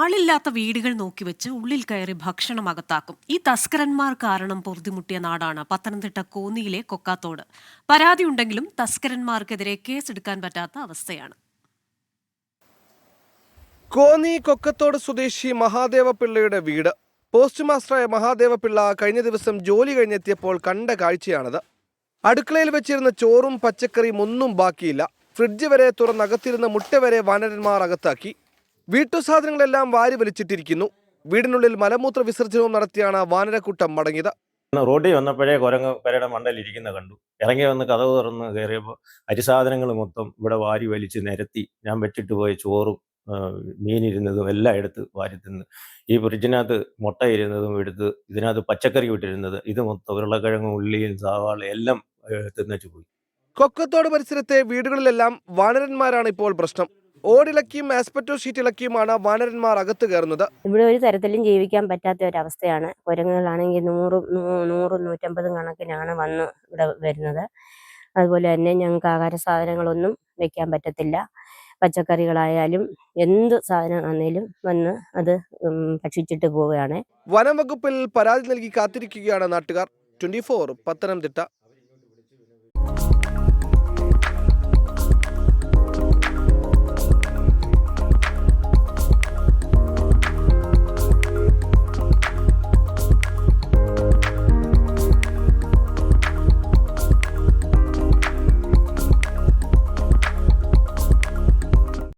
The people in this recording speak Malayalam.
ആളില്ലാത്ത വീടുകൾ നോക്കി വെച്ച് ഉള്ളിൽ കയറി ഭക്ഷണം അകത്താക്കും. ഈ തസ്കരന്മാർ കാരണം പൊറുതിമുട്ടിയ നാടാണ് പത്തനംതിട്ട കോന്നിയിലെ കൊക്കാത്തോട്. പരാതിയുണ്ടെങ്കിലും തസ്കരന്മാർക്കെതിരെ കേസ് എടുക്കാൻ പറ്റാത്ത അവസ്ഥയാണ്. കോന്നി കൊക്കത്തോട് സ്വദേശി മഹാദേവ പിള്ളയുടെ വീട്. പോസ്റ്റ് മാസ്റ്ററായ മഹാദേവ പിള്ള കഴിഞ്ഞ ദിവസം ജോലി കഴിഞ്ഞെത്തിയപ്പോൾ കണ്ട കാഴ്ചയാണത്. അടുക്കളയിൽ വെച്ചിരുന്ന ചോറും പച്ചക്കറിയും ഒന്നും ബാക്കിയില്ല. ഫ്രിഡ്ജ് വരെ തുറന്നകത്തിരുന്ന മുട്ട വരെ വാനരന്മാർ അകത്താക്കി. വീട്ടുസാധനങ്ങളെല്ലാം വാരി വലിച്ചിട്ടിരിക്കുന്നു. വീടിനുള്ളിൽ മലമൂത്ര വിസർജനവും നടത്തിയാണ് വാനരക്കൂട്ടം മടങ്ങിയത്. റോഡിൽ വന്നപ്പോഴേ കുരങ്ങ് പെരയുടെ മണ്ടയിൽ ഇരിക്കുന്ന കണ്ടു. ഇറങ്ങി വന്ന് കഥവ് തുറന്ന് കയറിയപ്പോൾ അരിസാധനങ്ങൾ മൊത്തം ഇവിടെ വാരി വലിച്ച് നിരത്തി ഞാൻ വെച്ചിട്ട് പോയ ചോറും മീനിരുന്നതും എല്ലാം എടുത്ത് വാരി തിന്ന്. ഈ ഫ്രിഡ്ജിനകത്ത് മുട്ട ഇരുന്നതും എടുത്ത് ഇതിനകത്ത് പച്ചക്കറി വിട്ടിരുന്നത് ഇത് മൊത്തം ഉരുളക്കിഴങ്ങും ഉള്ളിയും സവാള എല്ലാം തിന്നച്ചു പോയി. കൊക്കത്തോട് പരിസരത്തെ വീടുകളിലെല്ലാം വാനരന്മാരാണ് ഇപ്പോൾ പ്രശ്നം. ഓടിളക്കിയും ആസ്പെറ്റോ ഷീറ്റ് ഇളക്കിയുമാണ് വാനരന്മാർ അകത്ത് കയറുന്നത്. ഇവിടെ ഒരു തരത്തിലും ജീവിക്കാൻ പറ്റാത്ത ഒരവസ്ഥയാണ്. കുരങ്ങുകളാണെങ്കിൽ നൂറും നൂറും നൂറ്റമ്പതും കണക്കിനാണ് വന്ന് ഇവിടെ വരുന്നത്. അതുപോലെ തന്നെ ഞങ്ങൾക്ക് ആഹാര സാധനങ്ങളൊന്നും വെക്കാൻ പറ്റത്തില്ല. പച്ചക്കറികളായാലും എന്ത് സാധനമാണെങ്കിലും വന്ന് അത് ഭക്ഷിച്ചിട്ട് പോവുകയാണ്. വനം വകുപ്പിൽ പരാതി നൽകി കാത്തിരിക്കുകയാണ് നാട്ടുകാർ. ട്വന്റി പത്തനംതിട്ട.